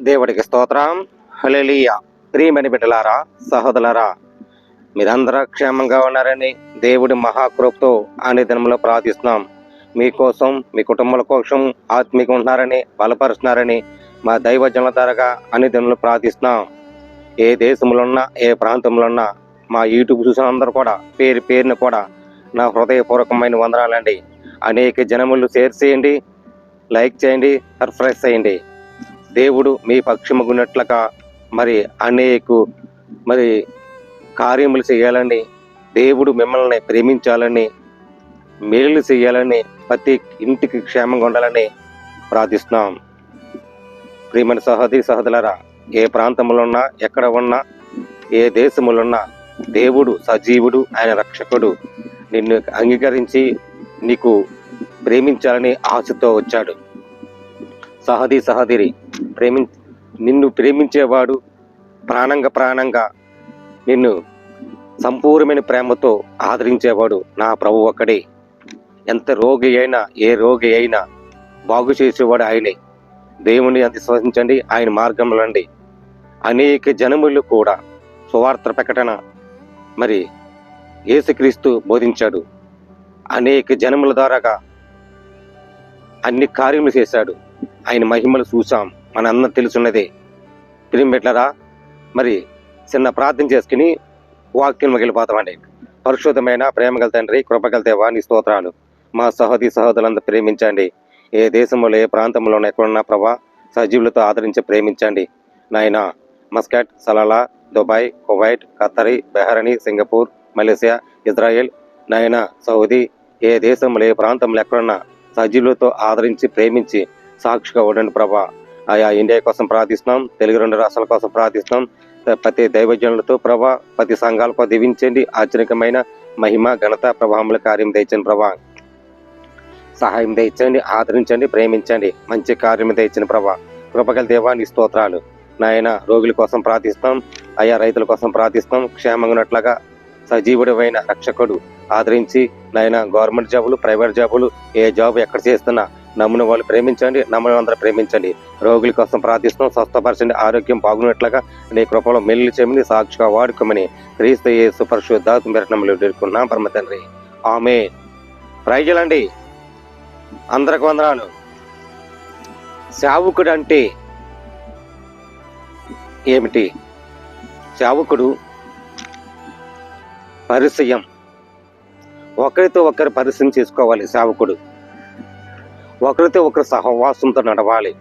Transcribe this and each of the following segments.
దేవుడికి స్తోత్రం. హల్లెలూయా. ప్రియమని బిడ్డలారా సహోదరులారా మీరందరూ క్షేమంగా ఉన్నారని దేవుడి మహాకృప్తో అనే దినంలో ప్రార్థిస్తున్నాం మీకోసం మీ కుటుంబాల కోసం ఆత్మీక ఉంటున్నారని బలపరుస్తున్నారని మా దైవజనుల ద్వారా అన్ని దినంలో ప్రార్థిస్తున్నాం. ఏ దేశంలో ఉన్నా ఏ ప్రాంతంలో ఉన్నా మా యూట్యూబ్ చూసిన అందరూ కూడా పేరు పేరుని కూడా నా హృదయపూర్వకమైన వందనాలండి. అనేక జనములు షేర్ చేయండి లైక్ చేయండి సర్ప్రైజ్ చేయండి. దేవుడు మీ పక్షముగున్నట్లుగా మరి అనేకు మరి కార్యములు చేయాలని దేవుడు మిమ్మల్ని ప్రేమించాలని మేలు చేయాలని ప్రతి ఇంటికి క్షేమంగా ఉండాలని ప్రార్థిస్తున్నాం. ప్రియమైన సహోదరి సహోదరులారా ఏ ప్రాంతంలో ఉన్నా ఎక్కడ ఉన్నా ఏ దేశములో ఉన్నా దేవుడు సజీవుడు ఆయన రక్షకుడు. నిన్ను అంగీకరించి నీకు ప్రేమించాలని ఆశతో వచ్చాడు. సహది సహదిరి ప్రేమి నిన్ను ప్రేమించేవాడు ప్రాణంగా ప్రాణంగా నిన్ను సంపూర్ణమైన ప్రేమతో ఆదరించేవాడు నా ప్రభు ఒక్కడే. ఎంత రోగి అయినా ఏ రోగి అయినా బాగు చేసేవాడు ఆయనే. దేవుని అంత విశ్వసించండి ఆయన మార్గంలో అండి అనేక జనములు కూడా సువార్త ప్రకటన మరి యేసుక్రీస్తు బోధించాడు. అనేక జనముల ద్వారాగా అన్ని కార్యములు చేశాడు. ఆయన మహిమలు చూసాం మన అందరం తెలుసున్నదే. ప్రియం పెట్టారా మరి చిన్న ప్రార్థన చేసుకుని వాక్యం వెళ్ళిపోతామండి. పరిశుద్ధమైన ప్రేమగల తండ్రి కృపగల దేవా నీ స్తోత్రాలు మా సహోదరి సహోదరులందరూ ప్రేమించండి. ఏ దేశంలో ఏ ప్రాంతంలో ఎక్కడున్నా ప్రభా సజీవులతో ఆదరించి ప్రేమించండి. నాయన మస్కట్ సలాలా దుబాయ్ కువైట్ ఖత్తరి బెహరణి సింగపూర్ మలేసియా ఇజ్రాయెల్. నాయన సౌదీ ఏ దేశంలో ఏ ప్రాంతంలో ఎక్కడున్నా సజీవులతో ఆదరించి ప్రేమించి సాక్షిగా ఉండండి ప్రభా. ఆయా ఇండియా కోసం ప్రార్థిస్తున్నాం తెలుగు రెండు రాష్ట్రాల కోసం ప్రార్థిస్తున్నాం. ప్రతి దైవజనులతో ప్రభా ప్రతి సంఘాలకు దీవించండి. ఆశ్చర్యకమైన మహిమ ఘనత ప్రభావముల కార్యం తెచ్చండి ప్రభా. సహాయం తెచ్చండి ఆదరించండి ప్రేమించండి. మంచి కార్యం తెచ్చిన ప్రభా. కృపగల దేవాన్ని స్తోత్రాలు. నాయన రోగుల కోసం ప్రార్థిస్తాం అయా రైతుల కోసం ప్రార్థిస్తాం క్షేమంగా ఉన్నట్లుగా సజీవుడమైన రక్షకుడు. ఆదరించి నాయన గవర్నమెంట్ జాబులు ప్రైవేట్ జాబులు ఏ జాబ్ ఎక్కడ చేస్తున్నా నమ్మున వాళ్ళు ప్రేమించండి నమ్మున అందరూ ప్రేమించండి. రోగుల కోసం ప్రార్థిస్తున్నాం స్వస్థపరచండి ఆరోగ్యం బాగున్నట్లుగా నీ కృపలో మెల్లి చెమిని సాక్షిగా వాడుకోమని క్రీస్తు యేసు పరిశుద్ధాత్మ మెరటంలో ఎదుర్కొన్నాం పరమ తండ్రి. ఆమె ప్రైజులండి అందరికి వందనాలు. సేవకుడు అంటే ఏమిటి? సేవకుడు పరిచయం. ఒకరితో ఒకరు పరిచయం చేసుకోవాలి సేవకుడు. ఒకరితో ఒకరు సహవాసంతో నడవాలి.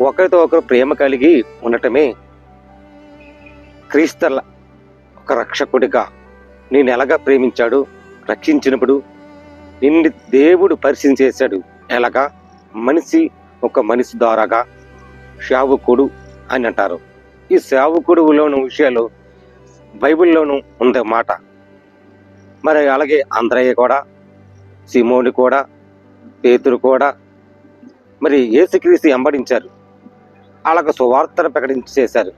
ఒకరితో ఒకరు ప్రేమ కలిగి ఉండటమే క్రీస్తల ఒక రక్షకుడిగా నేను ఎలాగా ప్రేమించాడు రక్షించినప్పుడు నిన్ను దేవుడు పరిచయం చేశాడు. ఎలాగా? మనిషి ఒక మనిషి ద్వారాగా సేవకుడు అని అంటారు. ఈ సేవకుడులోని విషయాలు బైబిల్లోనూ ఉండే మాట. మరి అలాగే అంద్రయ్య కూడా సిమోని కూడా పేతురు కూడా మరి ఏసుక్రీస్తు వెంబడించారు. వాళ్ళకు సువార్తను ప్రకటించి చేశారు.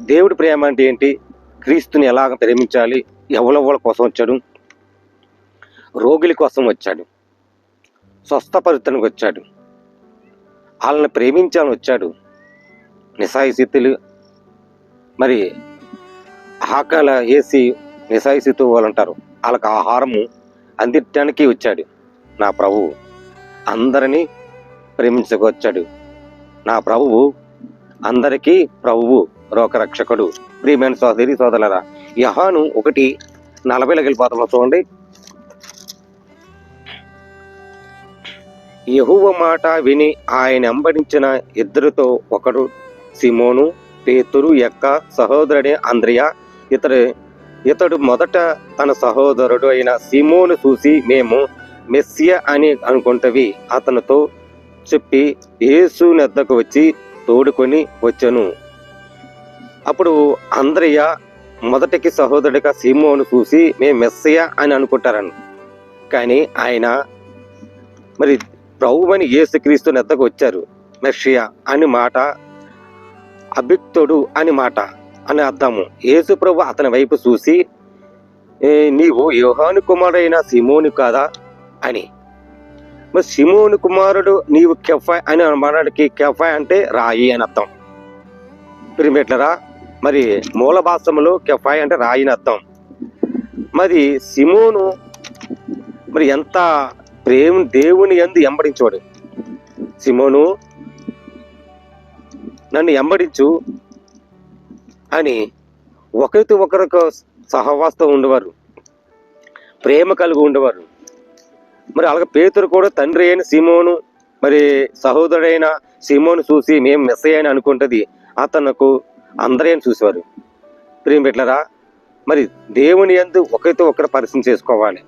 దేవుడి ప్రేమ అంటే ఏంటి? క్రీస్తుని ఎలాగ ప్రేమించాలి? ఎవరెవల కోసం వచ్చాడు? రోగుల కోసం వచ్చాడు. స్వస్థపరితనికి వచ్చాడు. వాళ్ళని ప్రేమించాలని వచ్చాడు. నిసాయిస్థితులు మరి ఆకల వేసి నిసాయిస్థితి వాళ్ళు అంటారు వాళ్ళకి ఆహారము అందించడానికి వచ్చాడు. నా ప్రభువు అందరినీ ప్రేమించుకొచ్చాడు. నా ప్రభువు అందరికీ ప్రభువు రోగరక్షకుడు. ప్రియమైన సోదరి సోదరులరా యహాను ఒకటి నలభైలోకి వెళ్ళిపోతాం చూడండి. యహువ మాట విని ఆయన అంబడించిన ఇద్దరితో ఒకడు సిమోను పేతురు యొక్క సహోదరుడే అంద్రియ ఇతడు ఇతడు మొదట తన సహోదరుడు అయిన సిమోను చూసి మేము మెస్సియ అని అనుకుంటవి. అతనితో చెప్పి యేసు నెద్దకు వచ్చి తోడుకొని వచ్చాను. అప్పుడు అంద్రయ్య మొదటికి సహోదరుడిగా సీమోను చూసి మేము మెస్సయ అని అనుకుంటారని. కానీ ఆయన మరి ప్రభువని యేసుక్రీస్తు నెద్దకు వచ్చారు. మెస్సియా అని మాట అభిక్తుడు అని మాట అని అర్థము. యేసు ప్రభు అతని వైపు చూసి నీవు యోహాను కుమారుడైన సిమోను కాదా? అని. మరి సిమోను కుమారుడు నీవు కెఫాయ్ అని మనడికి కెఫాయ్ అంటే రాయి అని అర్థం. పిరిమెట్లరా? మరి మూల భాషములో కెఫాయ్ అంటే రాయి అని అర్థం. మరి సిమోను మరి ఎంత ప్రేమ దేవుని ఎందు ఎంబడించేవాడు? సిమోను నన్ను ఎంబడించు అని ఒకరితో ఒకరికి సహవాసం ఉండేవారు. ప్రేమ కలిగి ఉండేవారు. మరి అలాగే పేతురు కూడా తండ్రి అయిన సిమోను మరి సహోదరుడైన సిమోను చూసి మేము మెస్ అని అనుకుంటుంది. అతనకు అందరూ చూసేవారు? ప్రేమ పెట్టలరా మరి దేవుని ఎందు ఒకరితో ఒకరు పరిచయం చేసుకోవాలి.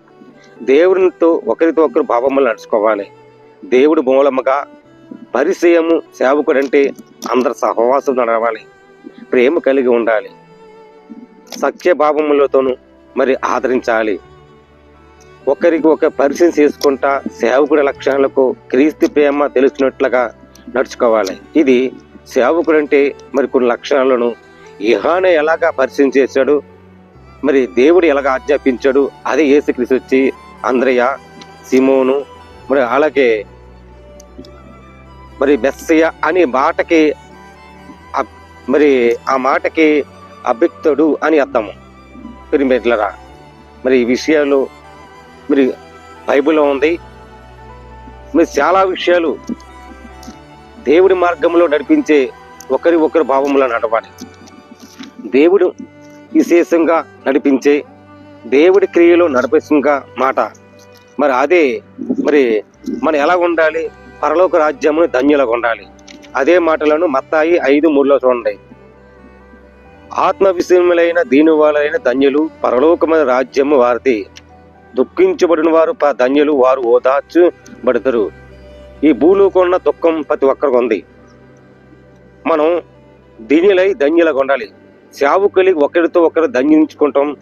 దేవునితో ఒకరితో ఒకరు భావములు నడుచుకోవాలి. దేవుడు మూలముగా పరిచయము సేవకుడు అంటే అందరు సహవాసం నడవాలి. ప్రేమ కలిగి ఉండాలి. సఖ్య భావములతోనూ మరి ఆదరించాలి. ఒకరికి ఒక పరిచయం చేసుకుంటా సేవకుడి లక్షణాలకు క్రీస్తు ప్రేమ తెలుసుకున్నట్లుగా నడుచుకోవాలి. ఇది సేవకుడు అంటే మరి కొన్ని లక్షణాలను ఇహాన ఎలాగా పరిచయం చేశాడు మరి దేవుడు ఎలాగ ఆజ్ఞాపించాడు అదే యేసుక్రీస్తు వచ్చి అంద్రయ్య సిమోను మరి అలాగే మరి బెస్సయ్య అనే మాటకి అబ్- మరి ఆ మాటకి అభిక్తుడు అని అర్థము. పిరిమెట్లరా మరి ఈ విషయాలు మరి బైబిల్లో ఉంది. మరి చాలా విషయాలు దేవుడి మార్గంలో నడిపించే ఒకరి ఒకరు భావంలో నడవాలి. దేవుడు విశేషంగా నడిపించే దేవుడి క్రియలో నడిపించగా మాట. మరి అదే మరి మనం ఎలా ఉండాలి? పరలోక రాజ్యమును ధన్యులుగా ఉండాలి. అదే మాటలను మత్తాయి ఐదు మూడులో చూడండి. ఆత్మ విషయములైన దీనివాలైన ధన్యులు పరలోకమైన రాజ్యము వారిది. దుఃఖించబడిన వారు ప- ధన్యులు వారు ఓదార్చబడతారు ఈ భూలోకం దుఃఖం ప్రతి ఒక్కరికి ఉంది. మనం దీనిలై ధన్యులకు ఉండాలి. సేవకులి ఒకరితో ఒకరు ధన్యించుకుంటాం.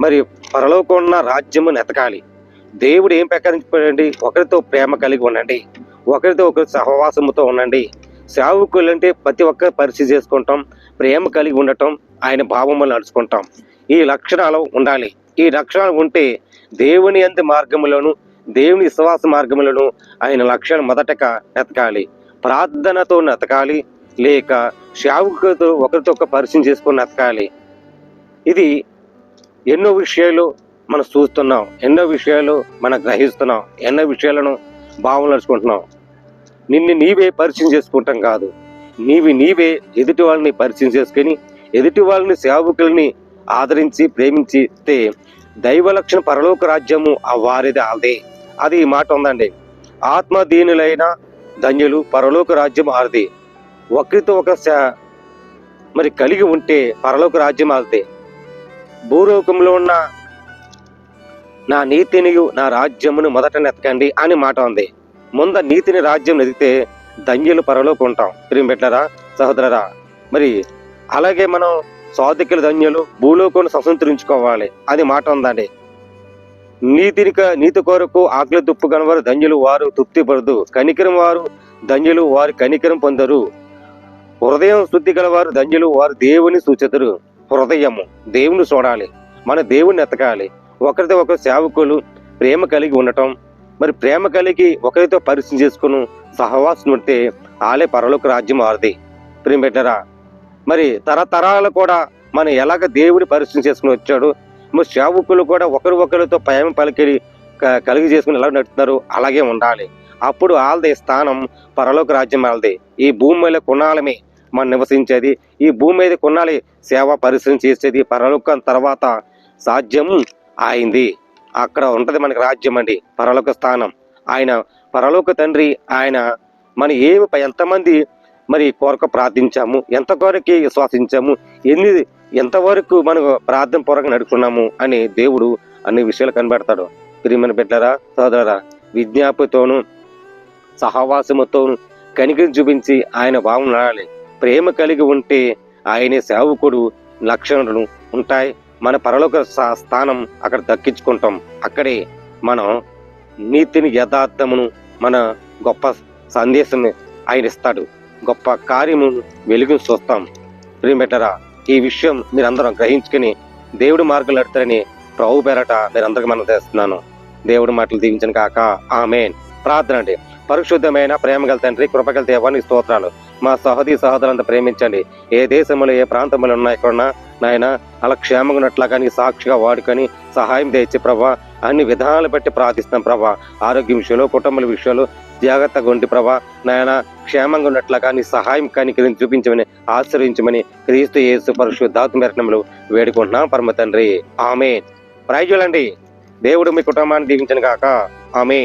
మరి పరలోకున్న రాజ్యమును ఎతకాలి దేవుడు ఏం ప్రకటించబడండి? ఒకరితో ప్రేమ కలిగి ఉండండి. ఒకరితో ఒకరు సహవాసముతో ఉండండి. సేవకులు అంటే ప్రతి ఒక్కరు పరిస్థితి చేసుకుంటాం. ప్రేమ కలిగి ఉండటం ఆయన భావములు నడుచుకుంటాం. ఈ లక్షణాలు ఉండాలి. ఈ లక్షణాలు ఉంటే దేవుని అంత మార్గములను దేవుని విశ్వాస మార్గములను ఆయన లక్ష్యాలు మొదటగా ఎతకాలి ప్రార్థనతో ఎతకాలి లేక శావుకతో ఒకరితో ఒక పరిచయం చేసుకొని ఎతకాలి ఇది ఎన్నో విషయాలు మనం చూస్తున్నాం ఎన్నో విషయాలు మనం గ్రహిస్తున్నాం ఎన్నో విషయాలను భావం నడుచుకుంటున్నాం. నిన్ను నీవే పరిచయం చేసుకుంటాం కాదు. నీవి నీవే ఎదుటి వాళ్ళని పరిచయం చేసుకొని ఎదుటి వాళ్ళని సేవకుల్ని ఆదరించి ప్రేమించితే దైవలక్షణ పరలోక రాజ్యము ఆ వారిది ఆల్దే అది ఈ మాట ఉందండి. ఆత్మ దీనులైన ధన్యులు పరలోక రాజ్యం ఆరిది. ఒకరితో ఒక మరి కలిగి ఉంటే పరలోక రాజ్యం ఆరిది. భూలోకంలో ఉన్న నా నీతిని నా రాజ్యమును మొదట నెతకండి అని మాట ఉంది. ముంద నీతిని రాజ్యం ఎదిగితే ధన్యులు పరలోకి ఉంటాం. ప్రియం పెట్టారా సహోదరరా మరి అలాగే మనం సాధికుల ధన్యులు భూలోకం స్వతంత్రించుకోవాలి. అది మాట ఉందండి. నీతిని నీతి కొరకు ఆకలి తుప్పు కనవారు ధన్యులు వారు తృప్తి పడదు. కనికరం వారు ధన్యులు వారు కనికరం పొందరు. హృదయం శుద్ధి గలవారు ధన్యులు వారు దేవుని సూచితరు హృదయము దేవుని చూడాలి. మన దేవుని ఎతకాలి. ఒకరితో ఒకరు సేవకులు ప్రేమ కలిగి ఉండటం. మరి ప్రేమ కలిగి ఒకరితో పరిచయం చేసుకుని సహవాసం ఉంటే ఆలే పరలోక రాజ్యం వారిది. ప్రేమ పెట్టారా మరి తరతరాలు కూడా మనం ఎలాగ దేవుడి పరిచయం చేసుకుని వచ్చాడు మరి సేవకులు కూడా ఒకరు ఒకరితో ప్రేమ పలికి క- కలిగి చేసుకుని ఎలా నడుతున్నారు అలాగే ఉండాలి. అప్పుడు ఆల్ది స్థానం పరలోక రాజ్యం వాళ్ళది. ఈ భూమి మీద కొనాలమే మనం నివసించేది. ఈ భూమి మీద కొనాలి సేవా పరిశ్రమ చేసేది. పరలోకం తర్వాత సాధ్యం అయింది. అక్కడ ఉంటుంది మనకి రాజ్యం అండి పరలోక స్థానం. ఆయన పరలోక తండ్రి ఆయన మన ఏమి ఎంతమంది మరి కోరక ప్రార్థించాము? ఎంత విశ్వాసించాము? ఎన్ని ఎంతవరకు మనకు ప్రార్థన పూర్వకంగా నడుచుకున్నాము అని దేవుడు అన్ని విషయాలు కనబెడతాడు. ప్రియమైన బిడ్డరా సోదరా విజ్ఞాపతోను సహవాసముతోను కనికరి చూపించి ఆయన భావం నడాలి. ప్రేమ కలిగి ఉంటే ఆయనే సేవకుడు లక్షణాలు ఉంటాయి. మన పరలోక స్థానం అక్కడ దక్కించుకుంటాం. అక్కడే మనం నీతిని యథార్థమును మన గొప్ప సందేశం ఆయన ఇస్తాడు. గొప్ప కార్యము వెలుగును చూస్తాం. ప్రియమెట్టరా ఈ విషయం మీరందరం గ్రహించుకుని దేవుడి మార్గం నడుతారని ప్రభు పేరట మీరందరికీ మనం చేస్తున్నాను. దేవుడి మాటలు దీవించిన కాక ఆమెన్. ప్రార్థన అండి. పరిశుద్ధమైన ప్రేమగల తండ్రి కృపగల దేవాన్ని స్తోత్రాలు. మా సహోదరి సహోదరులంతా ప్రేమించండి. ఏ దేశంలో ఏ ప్రాంతంలో ఉన్నా కూడా నాయన అలా క్షేమంగా ఉన్నట్లుగా సాక్షిగా వాడుకొని సహాయం తెచ్చి ప్రభా. అన్ని విధానాలు బట్టి ప్రార్థిస్తాం ప్రభా. ఆరోగ్య విషయంలో కుటుంబాల విషయంలో జాగ్రత్తగా ఉండి ప్రభా. నాయన క్షేమంగా ఉన్నట్లుగా నీ సహాయం కానీ చూపించమని ఆశ్రయించమని క్రీస్తు యేసు పరిశుద్ధాత్మ మెరణములు వేడుకుంటున్నాం. పరమ తండ్రి. ఆమె ప్రైజులండి దేవుడు మీ కుటుంబాన్ని దీవించను కాక ఆమె